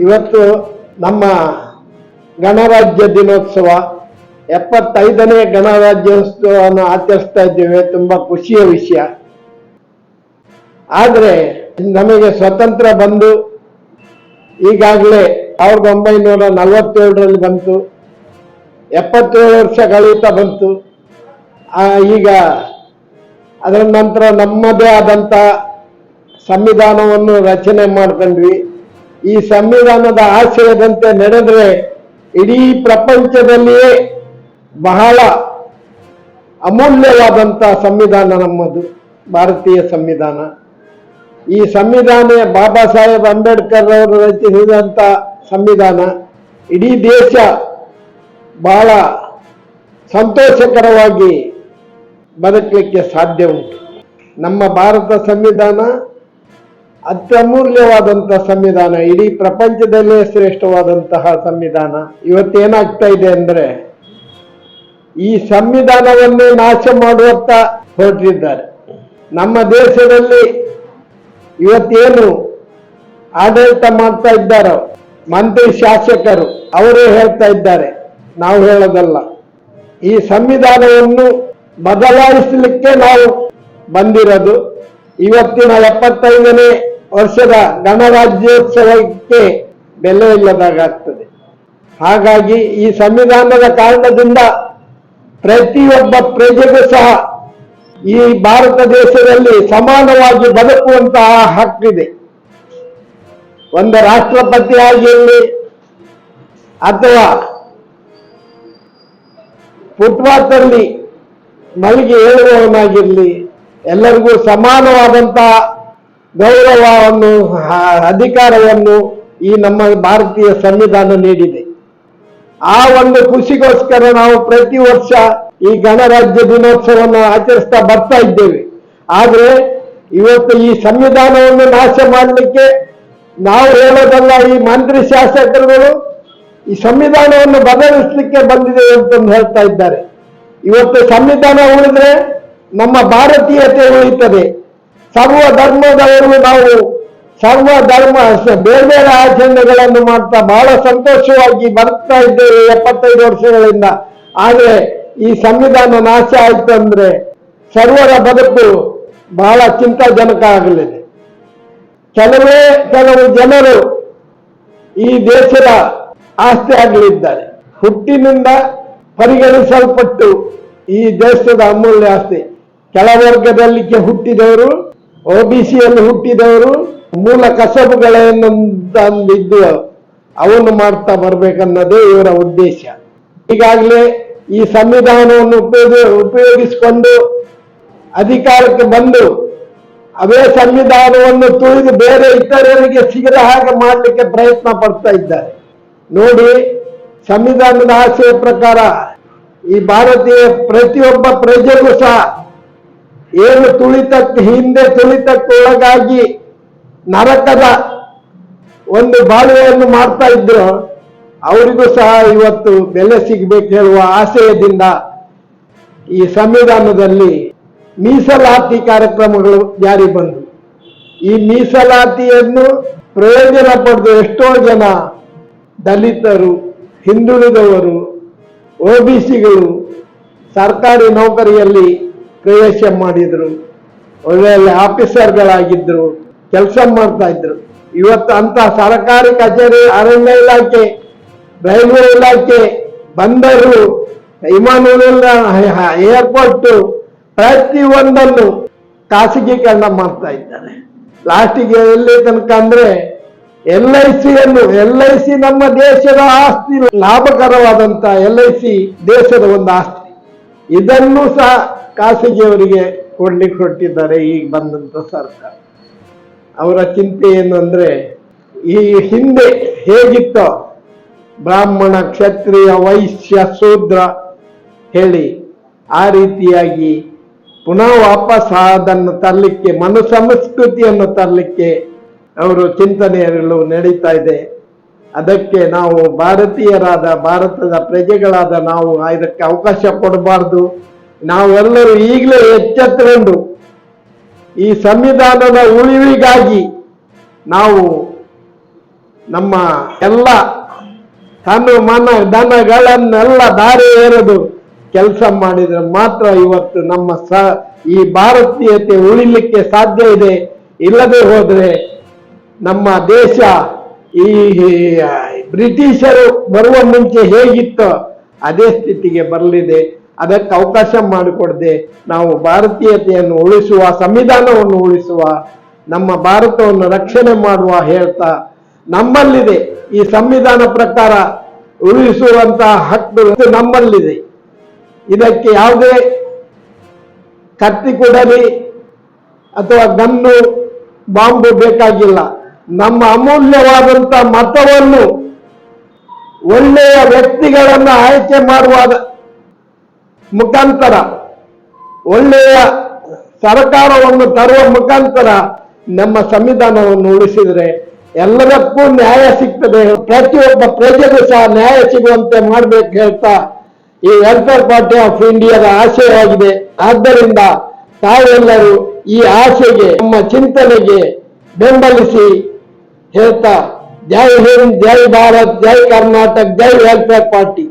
ಇವತ್ತು ನಮ್ಮ ಗಣರಾಜ್ಯ ದಿನೋತ್ಸವ, ಎಪ್ಪತ್ತೈದನೇ ಗಣರಾಜ್ಯೋತ್ಸವವನ್ನು ಆಚರಿಸ್ತಾ ಇದ್ದೇವೆ, ತುಂಬಾ ಖುಷಿಯ ವಿಷಯ. ಆದರೆ, ನಮಗೆ ಸ್ವತಂತ್ರ ಬಂದು, ಈಗಾಗಲೇ ಸಾವಿರದ ಒಂಬೈನೂರ ನಲವತ್ತೇಳರಲ್ಲಿ ಬಂತು, ಎಪ್ಪತ್ತೇಳು ವರ್ಷ ಕಳೀತಾ ಬಂತು. ಈಗ ಅದರ ನಂತರ ನಮ್ಮದೇ ಆದಂಥ ಸಂವಿಧಾನವನ್ನು ರಚನೆ ಮಾಡ್ಕೊಂಡ್ವಿ. ಈ ಸಂವಿಧಾನದ ಆಶಯದಂತೆ ನಡೆದ್ರೆ ಇಡೀ ಪ್ರಪಂಚದಲ್ಲಿಯೇ ಬಹಳ ಅಮೂಲ್ಯವಾದಂಥ ಸಂವಿಧಾನ ನಮ್ಮದು, ಭಾರತೀಯ ಸಂವಿಧಾನ. ಈ ಸಂವಿಧಾನ ಬಾಬಾ ಸಾಹೇಬ್ ಅಂಬೇಡ್ಕರ್ ಅವರು ರಚಿಸಿದಂಥ ಸಂವಿಧಾನ ಇಡೀ ದೇಶ ಬಹಳ ಸಂತೋಷಕರವಾಗಿ ಬದುಕಲಿಕ್ಕೆ ಸಾಧ್ಯ ಉಂಟು. ನಮ್ಮ ಭಾರತ ಸಂವಿಧಾನ ಅತ್ಯಮೂಲ್ಯವಾದಂಥ ಸಂವಿಧಾನ, ಇಡೀ ಪ್ರಪಂಚದಲ್ಲೇ ಶ್ರೇಷ್ಠವಾದಂತಹ ಸಂವಿಧಾನ. ಇವತ್ತೇನಾಗ್ತಾ ಇದೆ ಅಂದ್ರೆ, ಈ ಸಂವಿಧಾನವನ್ನೇ ನಾಶ ಮಾಡುವತ್ತ ಹೊರಟಿದ್ದಾರೆ. ನಮ್ಮ ದೇಶದಲ್ಲಿ ಇವತ್ತೇನು ಆಡಳಿತ ಮಾಡ್ತಾ ಇದ್ದಾರೋ, ಮಂತ್ರಿ ಶಾಸಕರು, ಅವರೇ ಹೇಳ್ತಾ ಇದ್ದಾರೆ. ನಾವು ಹೇಳೋದಲ್ಲ. ಈ ಸಂವಿಧಾನವನ್ನು ಬದಲಾಯಿಸಲಿಕ್ಕೆ ನಾವು ಬಂದಿರೋದು ಇವತ್ತಿನ ಎಪ್ಪತ್ತೈದನೇ ವರ್ಷದ ಗಣರಾಜ್ಯೋತ್ಸವಕ್ಕೆ ಬೆಲೆ ಇಲ್ಲದಾಗ್ತದೆ ಹಾಗಾಗಿ ಈ ಸಂವಿಧಾನದ ಕಾರಣದಿಂದ ಪ್ರತಿಯೊಬ್ಬ ಪ್ರಜೆಗೂ ಸಹ ಈ ಭಾರತ ದೇಶದಲ್ಲಿ ಸಮಾನವಾಗಿ ಬದುಕುವಂತಹ ಹಕ್ಕಿದೆ. ಒಂದು ರಾಷ್ಟ್ರಪತಿ ಆಗಿರಲಿ ಅಥವಾ ಫುಟ್ಪಾತ್ ಅಲ್ಲಿ ಮಲಗಿ ಹೇಳುವವನಾಗಿರಲಿ, ಎಲ್ಲರಿಗೂ ಸಮಾನವಾದಂತಹ ಗೌರವವನ್ನು ಅಧಿಕಾರವನ್ನು ಈ ನಮ್ಮ ಭಾರತೀಯ ಸಂವಿಧಾನ ನೀಡಿದೆ. ಆ ಒಂದು ಖುಷಿಗೋಸ್ಕರ ನಾವು ಪ್ರತಿ ವರ್ಷ ಈ ಗಣರಾಜ್ಯ ದಿನೋತ್ಸವವನ್ನು ಆಚರಿಸ್ತಾ ಬರ್ತಾ ಇದ್ದೇವೆ. ಆದ್ರೆ ಇವತ್ತು ಈ ಸಂವಿಧಾನವನ್ನು ನಾಶ ಮಾಡಲಿಕ್ಕೆ ನಾವು ಹೇಳೋದಲ್ಲ ಈ ಮಂತ್ರಿ ಶಾಸಕರುಗಳು, ಈ ಸಂವಿಧಾನವನ್ನು ಬದಲಿಸಲಿಕ್ಕೆ ಬಂದಿದೆ ಅಂತಂದು ಹೇಳ್ತಾ ಇದ್ದಾರೆ. ಇವತ್ತು ಸಂವಿಧಾನ ಉಳಿದ್ರೆ ನಮ್ಮ ಭಾರತೀಯತೆ ಉಳಿತದೆ ಸರ್ವ ಧರ್ಮದವರು ನಾವು. ಸರ್ವ ಧರ್ಮ ಬೇರೆ ಬೇರೆ ಆಚರಣೆಗಳನ್ನು ಮಾಡ್ತಾ ಬಹಳ ಸಂತೋಷವಾಗಿ ಬರ್ತಾ ಇದ್ದೇವೆ ಎಪ್ಪತ್ತೈದು ವರ್ಷಗಳಿಂದ. ಆದ್ರೆ ಈ ಸಂವಿಧಾನ ನಾಶ ಆಯ್ತು ಅಂದ್ರೆ ಸರ್ವರ ಬದುಕು ಬಹಳ ಚಿಂತಾಜನಕ ಆಗಲಿದೆ. ಕೆಲವೇ ಕೆಲವು ಜನರು ಈ ದೇಶದ ಆಸ್ತಿ ಆಗಲಿದ್ದಾರೆ. ಹುಟ್ಟಿನಿಂದ ಪರಿಗಣಿಸಲ್ಪಟ್ಟು ಈ ದೇಶದ ಅಮೂಲ್ಯ ಆಸ್ತಿ. ಕೆಳವರ್ಗದಲ್ಲಿ ಹುಟ್ಟಿದವರು ಒಬಿಸಿಯಲ್ಲಿ ಹುಟ್ಟಿದವರು ಮೂಲ ಕಸಬುಗಳೇನಂತಂದಿದ್ದು ಅವನ್ನು ಮಾಡ್ತಾ ಬರ್ಬೇಕನ್ನೋದೇ ಇವರ ಉದ್ದೇಶ. ಈಗಾಗಲೇ ಈ ಸಂವಿಧಾನವನ್ನು ಉಪಯೋಗ, ಉಪಯೋಗಿಸಿಕೊಂಡು ಅಧಿಕಾರಕ್ಕೆ ಬಂದು ಅದೇ ಸಂವಿಧಾನವನ್ನು ತುಳಿದು ಬೇರೆ ಇತರರಿಗೆ ಸಿಗದ ಹಾಗೆ ಮಾಡಲಿಕ್ಕೆ ಪ್ರಯತ್ನ ಪಡ್ತಾ ಇದ್ದಾರೆ. ನೋಡಿ, ಸಂವಿಧಾನದ ಆಶಯ ಪ್ರಕಾರ ಈ ಭಾರತೀಯ ಪ್ರತಿಯೊಬ್ಬ ಪ್ರಜೆಗೂ ಸಹ ಏನು ತುಳಿತಕ್ಕೆ ಹಿಂದೆ ತುಳಿತಕ್ಕೆ ಒಳಗಾಗಿ ನರಕದ ಒಂದು ಬಾಳುವೆಯನ್ನು ಮಾಡ್ತಾ ಇದ್ರು, ಅವರಿಗೂ ಸಹ ಇವತ್ತು ಬೆಲೆ ಸಿಗಬೇಕು ಹೇಳುವ ಆಶಯದಿಂದ ಈ ಸಂವಿಧಾನದಲ್ಲಿ ಮೀಸಲಾತಿ ಕಾರ್ಯಕ್ರಮಗಳು ಜಾರಿ ಬಂದು ಈ ಮೀಸಲಾತಿಯನ್ನು ಪ್ರಯೋಜನ ಪಡೆದು ಎಷ್ಟೋ ಜನ ದಲಿತರು, ಹಿಂದುಳಿದವರು ಒಬಿಸಿಗಳು ಸರ್ಕಾರಿ ನೌಕರಿಯಲ್ಲಿ ಪ್ರವೇಶ ಮಾಡಿದ್ರು. ಒಳ್ಳೆಯ ಆಫೀಸರ್ಗಳಾಗಿದ್ರು, ಕೆಲಸ ಮಾಡ್ತಾ ಇದ್ರು. ಇವತ್ತು ಅಂತ ಸರಕಾರಿ ಕಚೇರಿ, ಅರಣ್ಯ ಇಲಾಖೆ, ರೈಲ್ವೆ ಇಲಾಖೆ ಬಂದರು ವಿಮಾನ ಏರ್ಪೋರ್ಟ್ ಪ್ರತಿಯೊಂದನ್ನು ಖಾಸಗೀಕರಣ ಮಾಡ್ತಾ ಇದ್ದಾರೆ. ಲಾಸ್ಟಿಗೆ ಎಲ್ಲಿ ತನಕ ಅಂದ್ರೆ ಎಲ್ ಐ ಸಿಯನ್ನು ಎಲ್ ಐ ಸಿ ನಮ್ಮ ದೇಶದ ಆಸ್ತಿ, ಲಾಭಕರವಾದಂತ ಎಲ್ ಐ ಸಿ ದೇಶದ ಒಂದು ಆಸ್ತಿ. ಇದನ್ನು ಸಹ ಖಾಸಗಿಯವರಿಗೆ ಕೊಡ್ಲಿಕ್ಕೆ ಹೊರಟಿದ್ದಾರೆ, ಈಗ ಬಂದಂತ ಸರ್ಕಾರ. ಅವರ ಚಿಂತೆ ಏನು ಅಂದ್ರೆ, ಈ ಹಿಂದೆ ಹೇಗಿತ್ತೋ ಬ್ರಾಹ್ಮಣ ಕ್ಷತ್ರಿಯ ವೈಶ್ಯ ಶೂದ್ರ ಹೇಳಿ ಆ ರೀತಿಯಾಗಿ ಪುನಃ ವಾಪಸ್ ಅದನ್ನು ತರಲಿಕ್ಕೆ, ಮನು ಸಂಸ್ಕೃತಿಯನ್ನು ತರಲಿಕ್ಕೆ ಅವರು ಚಿಂತನೆಯಲ್ಲೂ ನಡೀತಾ ಇದೆ. ಅದಕ್ಕೆ ನಾವು ಭಾರತೀಯರಾದ, ಭಾರತದ ಪ್ರಜೆಗಳಾದ ನಾವು ಇದಕ್ಕೆ ಅವಕಾಶ ಕೊಡಬಾರ್ದು. ನಾವೆಲ್ಲರೂ ಈಗಲೇ ಎಚ್ಚೆತ್ತುಕೊಂಡು ಈ ಸಂವಿಧಾನದ ಉಳಿವಿಗಾಗಿ ನಾವು ನಮ್ಮ ಎಲ್ಲ ತನ್ನ ಮನ ದನಗಳನ್ನೆಲ್ಲ ದಾರಿ ಏರದು ಕೆಲಸ ಮಾಡಿದ್ರೆ ಮಾತ್ರ ಇವತ್ತು ನಮ್ಮ ಸ ಈ ಭಾರತೀಯತೆ ಉಳಿಲಿಕ್ಕೆ ಸಾಧ್ಯ ಇದೆ. ಇಲ್ಲದೆ ಹೋದ್ರೆ ನಮ್ಮ ದೇಶ ಈ ಬ್ರಿಟಿಷರು ಬರುವ ಮುಂಚೆ ಹೇಗಿತ್ತೋ ಅದೇ ಸ್ಥಿತಿಗೆ ಬರಲಿದೆ. ಅದಕ್ಕೆ ಅವಕಾಶ ಮಾಡಿಕೊಡದೆ ನಾವು ಭಾರತೀಯತೆಯನ್ನು ಉಳಿಸುವ, ಸಂವಿಧಾನವನ್ನು ಉಳಿಸುವ, ನಮ್ಮ ಭಾರತವನ್ನು ರಕ್ಷಣೆ ಮಾಡುವ ಹೇಳ್ತಾ ನಮ್ಮಲ್ಲಿದೆ. ಈ ಸಂವಿಧಾನ ಪ್ರಕಾರ ಉಳಿಸುವಂತಹ ಹಕ್ಕು ನಮ್ಮಲ್ಲಿದೆ. ಇದಕ್ಕೆ ಯಾವುದೇ ಕತ್ತಿ ಕೊಡಲಿ ಅಥವಾ ಗನ್ನು, ಬಾಂಬು ಬೇಕಾಗಿಲ್ಲ. ನಮ್ಮ ಅಮೂಲ್ಯವಾದಂತ ಮತವನ್ನು ಒಳ್ಳೆಯ ವ್ಯಕ್ತಿಗಳನ್ನು ಆಯ್ಕೆ ಮಾಡುವ ಮುಖಾಂತರ. ಒಳ್ಳೆಯ ಸರ್ಕಾರವನ್ನು ತರುವ ಮುಖಾಂತರ ನಮ್ಮ ಸಂವಿಧಾನವನ್ನು ಉಳಿಸಿದ್ರೆ ಎಲ್ಲದಕ್ಕೂ ನ್ಯಾಯ ಸಿಗ್ತದೆ. ಪ್ರತಿಯೊಬ್ಬ ಪ್ರಜೆಗೂ ಸಹ ನ್ಯಾಯ ಸಿಗುವಂತೆ ಮಾಡ್ಬೇಕು ಹೇಳ್ತಾ ಈ ವೆಲ್ಫೇರ್ ಪಾರ್ಟಿ ಆಫ್ ಇಂಡಿಯಾದ ಆಶಯವಾಗಿದೆ ಆದ್ದರಿಂದ ತಾವೆಲ್ಲರೂ ಈ ಆಶೆಗೆ ನಮ್ಮ ಚಿಂತನೆಗೆ ಬೆಂಬಲಿಸಿ ಹೇಳ್ತಾ, ಜೈ ಹಿಂದ್, ಜೈ ಭಾರತ್, ಜೈ ಕರ್ನಾಟಕ, ಜೈ ವೆಲ್ಫೇರ್ ಪಾರ್ಟಿ